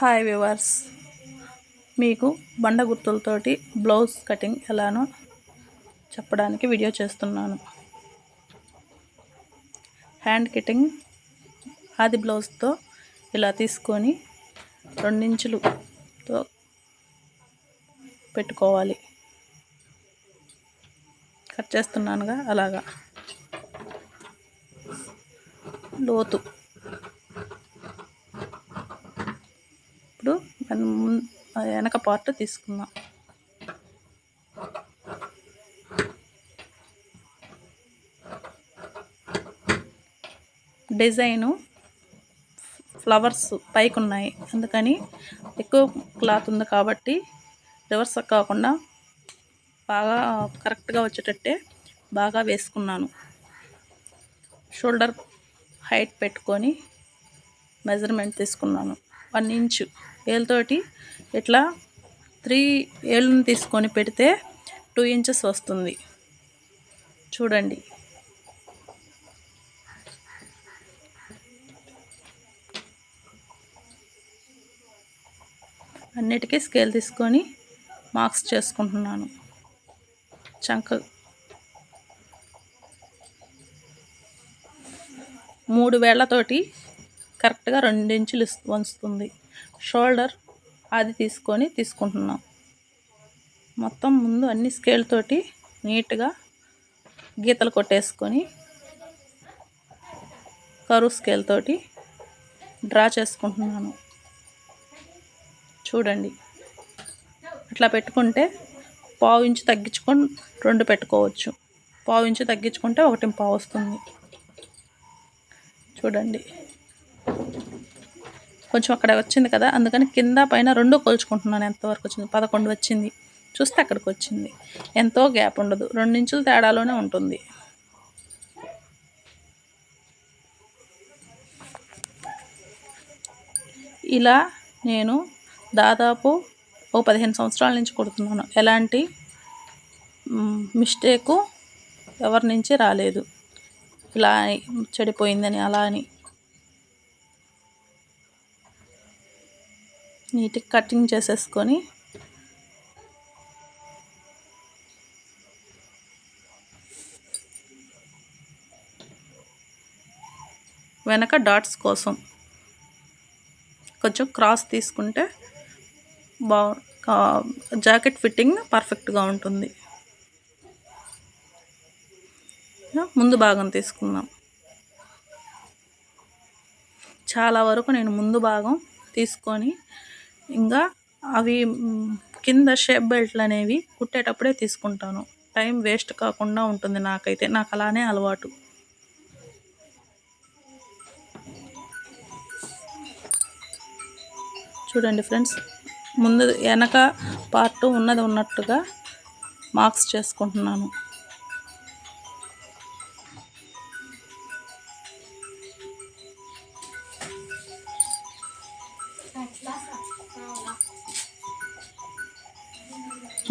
Hi viewers మీకు బండ గుర్తులతోటి blouse cutting ఎలానో చెప్పడానికి వీడియో చేస్తున్నాను. హ్యాండ్ కటింగ్ ఆది బ్లౌజ్తో ఇలా తీసుకొని రెండించులతో పెట్టుకోవాలి. కట్ చేస్తున్నానుగా అలాగా. లోతు ఇప్పుడు మనం ముం- ఆ వెనక పార్ట్ తీసుకుందాం. డిజైను ఫ్లవర్స్ పైకి ఉన్నాయి అందుకని ఎక్కువ క్లాత్ ఉంది కాబట్టి రివర్స్ కాకుండా బాగా కరెక్ట్గా వచ్చేటట్టే బాగా వేసుకున్నాను. షోల్డర్ హైట్ పెట్టుకొని మెజర్మెంట్ తీసుకున్నాను. వన్ ఇంచు ఏళ్ళతోటి ఇట్లా త్రీ ఏళ్ళని తీసుకొని పెడితే టూ ఇంచెస్ వస్తుంది. చూడండి. అన్నిటికీ స్కేల్ తీసుకొని మార్క్స్ చేసుకుంటున్నాను. చంక మూడు వేళ్ళతోటి కరెక్ట్గా రెండించులు వంచుతుంది. షోల్డర్ అది తీసుకొని తీసుకుంటున్నాం. మొత్తం ముందు అన్ని స్కేల్ తోటి నీట్గా గీతలు కొట్టేసుకొని కరువు స్కేల్ తోటి డ్రా చేసుకుంటున్నాను. చూడండి. అట్లా పెట్టుకుంటే పావు ఇంచు తగ్గించుకొని రెండు పెట్టుకోవచ్చు. పావు ఇంచు తగ్గించుకుంటే ఒకటి పావు వస్తుంది. చూడండి. కొంచెం అక్కడ వచ్చింది కదా అందుకని కింద పైన రెండు కొలుచుకుంటున్నాను. ఎంతవరకు వచ్చింది? పదకొండు వచ్చింది. చూస్తే అక్కడికి వచ్చింది. ఎంతో గ్యాప్ ఉండదు. రెండించుల తేడాలోనే ఉంటుంది. ఇలా నేను దాదాపు ఓ పదిహేను సంవత్సరాల నుంచి కుడుతున్నాను. ఎలాంటి మిస్టేకు ఎవరి నుంచి రాలేదు. ఇలా చెడిపోయిందని అలా అని. నీట్గా కటింగ్ చేసేసుకొని వెనక డాట్స్ కోసం కొంచెం క్రాస్ తీసుకుంటే బా కా- జాకెట్ ఫిట్టింగ్ పర్ఫెక్ట్గా ఉంటుంది. ముందు భాగం తీసుకుందాం. చాలా వరకు నేను ముందు భాగం తీసుకొని ఇంకా అవి కింద షేప్ బెల్ట్లు అనేవి కుట్టేటప్పుడే తీసుకుంటాను. టైం వేస్ట్ కాకుండా ఉంటుంది నాకైతే. నాకు అలానే అలవాటు. చూడండి ఫ్రెండ్స్ ముందు వెనక పార్ట్ ఉన్నది ఉన్నట్టుగా మార్క్స్ చేసుకుంటున్నాను.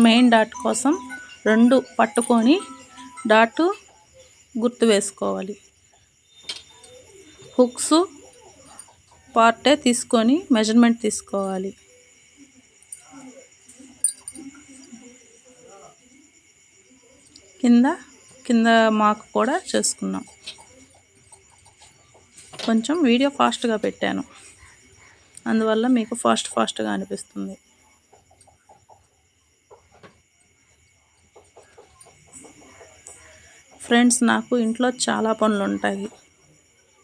మెయిన్ డాట్ కోసం రెండు పట్టుకొని డాటు గుర్తు వేసుకోవాలి. హుక్స్ పార్టే తీసుకొని మెజర్మెంట్ తీసుకోవాలి. కింద కింద మాకు కూడా చేసుకున్నాం. కొంచెం వీడియో ఫాస్ట్గా పెట్టాను. అందువల్ల మీకు ఫాస్ట్ ఫాస్ట్గా అనిపిస్తుంది. ఫ్రెండ్స్ నాకు ఇంట్లో చాలా పనులు ఉంటాయి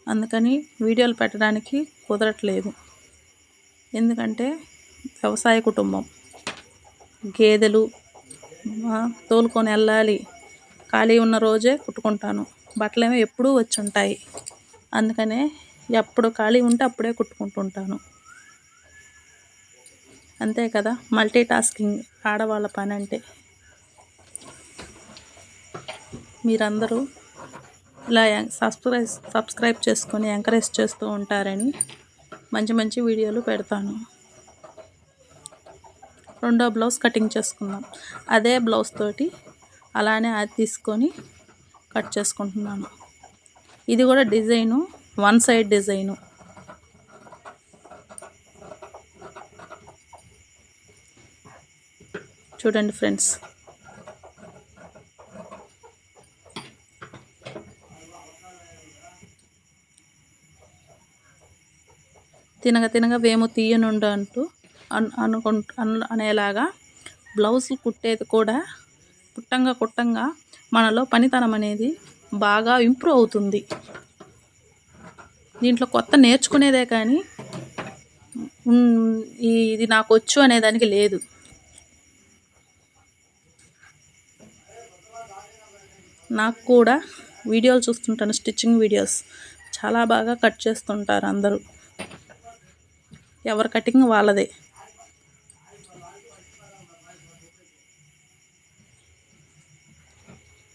అందుకని వీడియోలు పెట్టడానికి కుదరట్లేదు. ఎందుకంటే వ్యవసాయ కుటుంబం. గేదెలు తోలుకొని వెళ్ళాలి. ఖాళీ ఉన్న రోజే కుట్టుకుంటాను. బట్టలేమో ఎప్పుడూ వచ్చి ఉంటాయి అందుకనే ఎప్పుడు ఖాళీ ఉంటే అప్పుడే కుట్టుకుంటుంటాను. అంతే కదా మల్టీ టాస్కింగ్ ఆడవాళ్ళ పని అంటే మీరందరూ ఇలా సబ్స్క్రైబ్ సబ్స్క్రైబ్ చేసుకొని ఎంకరేజ్ చేస్తూ ఉంటారని మంచి మంచి వీడియోలు పెడతాను. రెండో బ్లౌజ్ కటింగ్ చేసుకుందాం. అదే బ్లౌజ్ తోటి అలానే అది తీసుకొని కట్ చేసుకుంటున్నాను. ఇది కూడా డిజైను వన్ సైడ్ డిజైను. చూడండి ఫ్రెండ్స్. తినగ తినగ వేము తీయనుండు అంటూ అన్ అన్- అనేలాగా బ్లౌజులు కుట్టేది కూడా కుట్టంగా కుట్టంగా మనలో పనితనం అనేది బాగా ఇంప్రూవ్ అవుతుంది. దీంట్లో కొత్త నేర్చుకునేదే కానీ ఈ ఇది నాకు వచ్చు అనేదానికి లేదు. నాకు కూడా వీడియోలు చూస్తుంటాను స్టిచ్చింగ్ వీడియోస్. చాలా బాగా కట్ చేస్తుంటారు అందరూ. ఎవరి కటింగ్ వాళ్ళదే.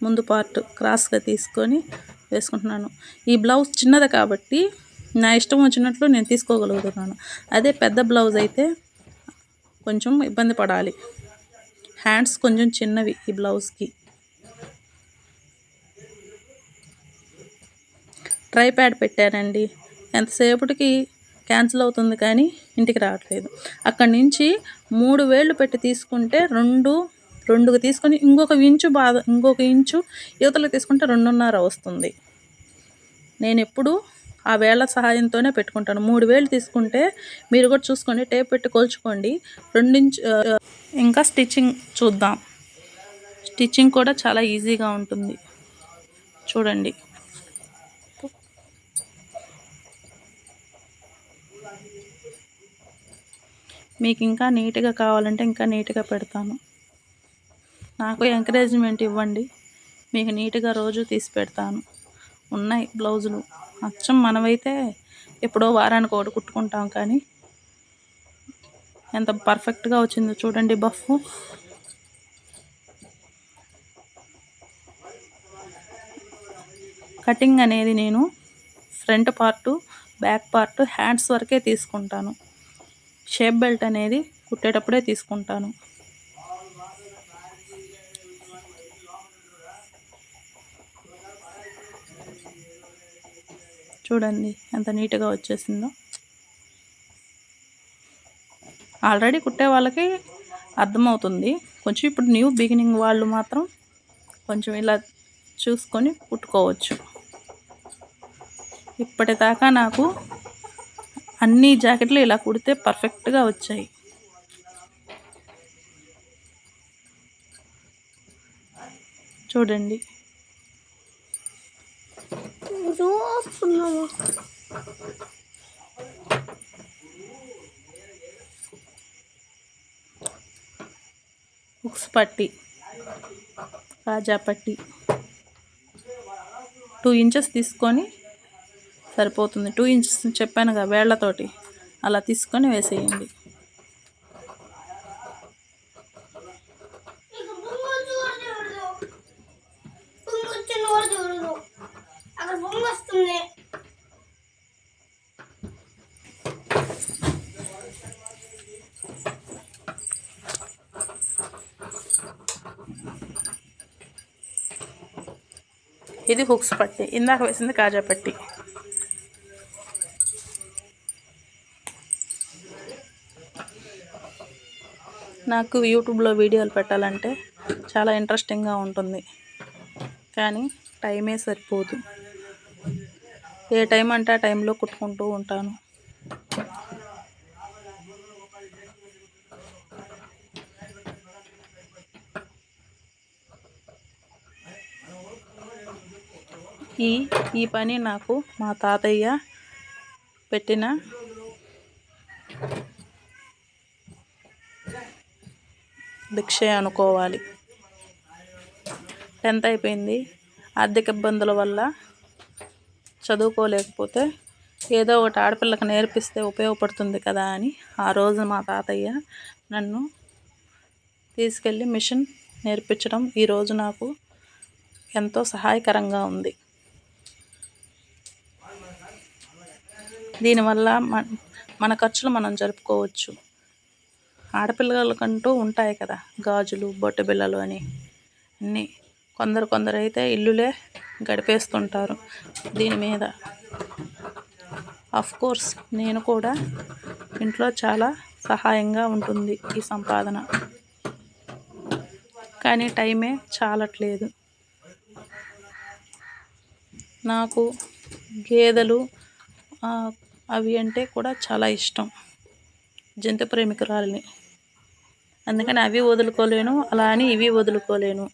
ముందు పార్ట్ క్రాస్గా తీసుకొని వేసుకుంటున్నాను. ఈ బ్లౌజ్ చిన్నది కాబట్టి నా ఇష్టం వచ్చినట్లు నేను తీసుకోగలుగుతున్నాను. అదే పెద్ద బ్లౌజ్ అయితే కొంచెం ఇబ్బంది పడాలి. హ్యాండ్స్ కొంచెం చిన్నవి ఈ బ్లౌజ్కి ట్రై ప్యాడ్ పెట్టానండి. ఎంతసేపటికి క్యాన్సిల్ అవుతుంది కానీ ఇంటికి రావట్లేదు. అక్కడి నుంచి మూడు వేళ్ళు పెట్టి తీసుకుంటే రెండు రెండుకి తీసుకొని ఇంకొక ఇంచు బాధ ఇంకొక ఇంచు యువతలకు తీసుకుంటే రెండున్నర వస్తుంది. నేను ఎప్పుడు ఆ వేళ సహాయంతోనే పెట్టుకుంటాను. మూడు వేలు తీసుకుంటే మీరు కూడా చూసుకోండి టేప్ పెట్టి కొలుచుకోండి. రెండించు ఇంకా స్టిచ్చింగ్ చూద్దాం. స్టిచ్చింగ్ కూడా చాలా ఈజీగా ఉంటుంది. చూడండి. మీకు ఇంకా నీట్గా కావాలంటే ఇంకా నీట్గా పెడతాను. నాకు ఎంకరేజ్మెంట్ ఇవ్వండి. మీకు నీట్గా రోజు తీసి పెడతాను. ఉన్నాయి బ్లౌజులు. అచ్చం మనమైతే ఎప్పుడో వారానికి ఒకటి కుట్టుకుంటాం కానీ ఎంత పర్ఫెక్ట్గా వచ్చిందో చూడండి బఫ్. కటింగ్ అనేది నేను front part back part hands వరకే తీసుకుంటాను. షేప్ బెల్ట్ అనేది కుట్టేటప్పుడే తీసుకుంటాను. చూడండి ఎంత నీట్గా వచ్చేసిందో. ఆల్రెడీ కుట్టే వాళ్ళకి అర్థమవుతుంది. కొంచెం ఇప్పుడు న్యూ బిగినింగ్ వాళ్ళు మాత్రం కొంచెం ఇలా చూసుకొని కుట్టుకోవచ్చు. ఇప్పటిదాకా నాకు అన్ని జాకెట్లు ఇలా కుడితే పర్ఫెక్ట్గా వచ్చాయి. చూడండి. హుక్స్ పట్టి కాజా పట్టి. టూ ఇంచెస్ తీసుకొని సరిపోతుంది. టూ ఇంచెస్ చెప్పాను కదా వేళ్ళతోటి. అలా తీసుకొని వేసేయండి. ఇది హుక్స్ పట్టి. ఇందాక వేసింది కాజా పట్టి. నాకు యూట్యూబ్లో వీడియోలు పెట్టాలంటే చాలా ఇంట్రెస్టింగ్గా ఉంటుంది. కానీ టైమే సరిపోదు. ఏ టైం అంటే ఆ టైంలో కుట్టుకుంటూ ఉంటాను. ఈ ఈ పని నాకు మా తాతయ్య పెట్టిన భిక్షే అనుకోవాలి. టెన్త్ అయిపోయింది. ఆర్థిక ఇబ్బందుల వల్ల చదువుకోలేకపోతే ఏదో ఒకటి ఆడపిల్లకు నేర్పిస్తే ఉపయోగపడుతుంది కదా అని ఆ రోజు మా తాతయ్య నన్ను తీసుకెళ్ళి మిషన్ నేర్పించడం ఈరోజు నాకు ఎంతో సహాయకరంగా ఉంది. దీనివల్ల మన మన ఖర్చులు మనం జరుపుకోవచ్చు. ఆడపిల్లలకంటూ ఉంటాయి కదా. గాజులు బొట్టు బిళ్ళలు అని అన్నీ. కొందరు కొందరు అయితే ఇల్లులే గడిపేస్తుంటారు దీని మీద. అఫ్ కోర్స్ నేను కూడా ఇంట్లో చాలా సహాయంగా ఉంటుంది ఈ సంపాదన. కానీ టైమే చాలట్లేదు. నాకు గేదెలు అవి అంటే కూడా చాలా ఇష్టం. జంతు ప్రేమికురాలిని. అందుకని అవి వదులుకోలేను అలా అని ఇవి వదులుకోలేను.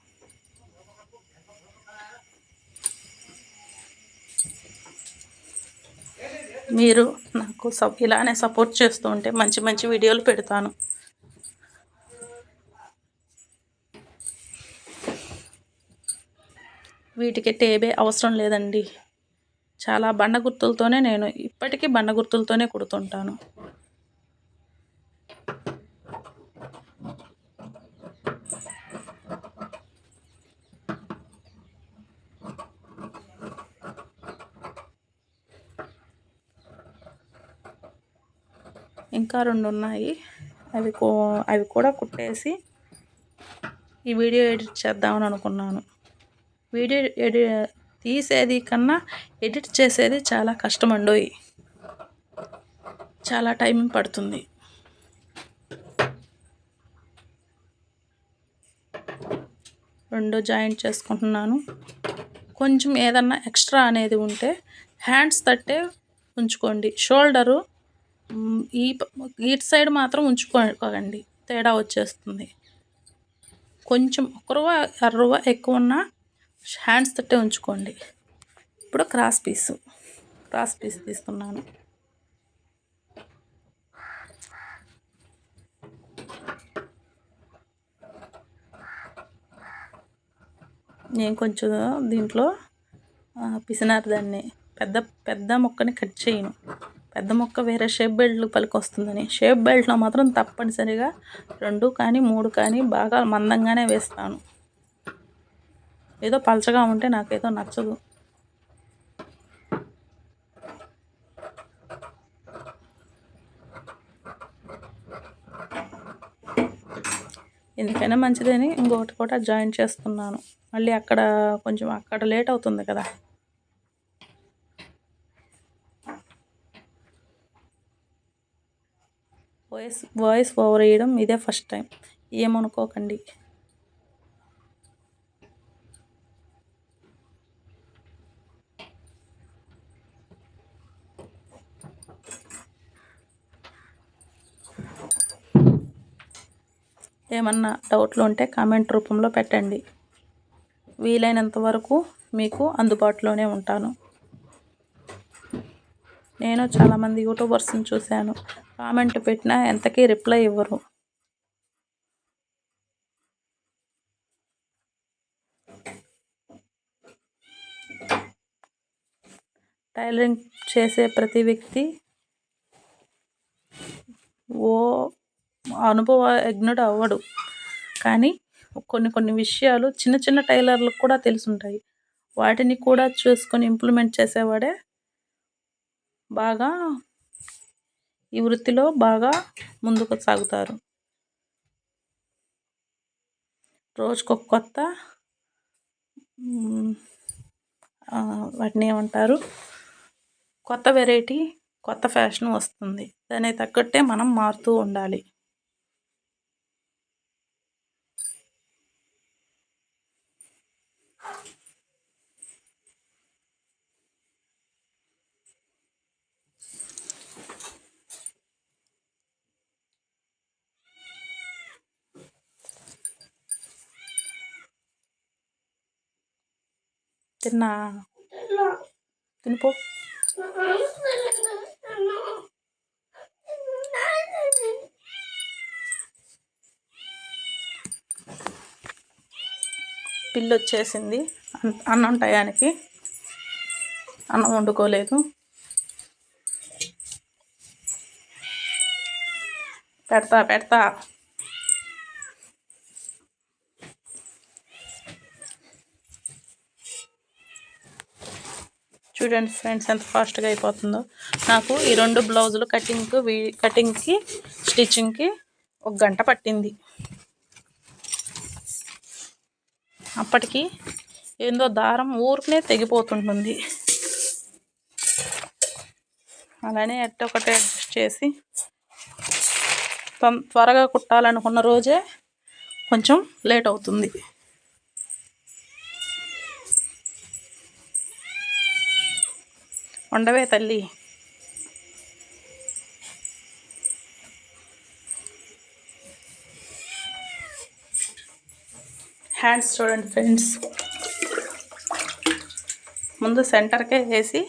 మీరు నాకు సప్ ఇలానే సపోర్ట్ చేస్తూ ఉంటే మంచి మంచి వీడియోలు పెడతాను. వీటికి టేబే అవసరం లేదండి. చాలా బండ గుర్తులతోనే నేను ఇప్పటికీ బండ గుర్తులతోనే కుడుతుంటాను. ఇంకా రెండు ఉన్నాయి. అవి కో అవి కూడా కుట్టేసి ఈ వీడియో ఎడిట్ చేద్దామని అనుకున్నాను. వీడియో ఎడి తీసేది కన్నా ఎడిట్ చేసేది చాలా కష్టమండోయి చాలా టైం పడుతుంది. రెండు జాయింట్ చేసుకుంటున్నాను. కొంచెం ఏదన్నా ఎక్స్ట్రా అనేది ఉంటే హ్యాండ్స్ తట్టే ఉంచుకోండి. షోల్డరు ఈ ఇటు సైడ్ మాత్రం ఉంచుకోకండి. తేడా వచ్చేస్తుంది. కొంచెం ఒక రూపా అర రూపా ఎక్కువ ఉన్న హ్యాండ్స్ తట్టే ఉంచుకోండి. ఇప్పుడు క్రాస్ పీస్ క్రాస్ పీస్ తీస్తున్నాను. నేను కొంచెం దీంట్లో పిసినారు దాన్ని పెద్ద పెద్ద మొక్కని కట్ చేయను. పెద్ద ముక్క వేరే షేప్ బెల్ట్ పలికి వస్తుందని. షేప్ బెల్ట్లో మాత్రం తప్పనిసరిగా రెండు కానీ మూడు కానీ బాగా మందంగానే వేస్తాను. ఏదో పలచగా ఉంటే నాకేదో నచ్చదు. ఎందుకైనా మంచిదని ఇంకొకటి కూడా జాయిన్ చేస్తున్నాను. మళ్ళీ అక్కడ కొంచెం అక్కడ లేట్ అవుతుంది కదా. వాయిస్ వాయిస్ ఓవర్ వేయడం ఇదే ఫస్ట్ టైం ఏమనుకోకండి. ఏమన్నా డౌట్లు ఉంటే కామెంట్ రూపంలో పెట్టండి. వీలైనంత వరకు మీకు అందుబాటులోనే ఉంటాను. నేను చాలామంది యూట్యూబర్స్ని చూశాను. కామెంట్ పెట్టినా ఎంతకీ రిప్లై ఇవ్వరు. టైలరింగ్ చేసే ప్రతి వ్యక్తి ఓ అనుభవజ్ఞుడు అవ్వడు. కానీ కొన్ని కొన్ని విషయాలు చిన్న చిన్న టైలర్లకు కూడా తెలుసుంటాయి. వాటిని కూడా చూసుకొని ఇంప్లిమెంట్ చేసేవాడే బాగా ఈ వృత్తిలో బాగా ముందుకు సాగుతారు. రోజుకొక కొత్త వాటిని ఏమంటారు? కొత్త వెరైటీ కొత్త ఫ్యాషన్ వస్తుంది. దానికి తగ్గట్టే మనం మారుతూ ఉండాలి. తిన్నా. తినిపో పిల్లి వచ్చేసింది అన్- అన్నం టయానికి. అన్నం వండుకోలేదు. పెడతా పెడతా. చూడండి ఫ్రెండ్స్ ఎంత ఫాస్ట్గా అయిపోతుందో. నాకు ఈ రెండు బ్లౌజులు కటింగ్కి వీ కటింగ్కి స్టిచ్చింగ్కి ఒక గంట పట్టింది. అప్పటికి ఏందో దారం ఊరికనే తెగిపోతుంటుంది. అలానే ఎట్ట ఒకటి అడ్జస్ట్ చేసి తొం- త్వరగా కుట్టాలనుకున్న రోజే కొంచెం లేట్ అవుతుంది. ఉండవే తల్లి. హ్యాండ్స్ చూడండి ఫ్రెండ్స్ ముందు సెంటర్కే వేసి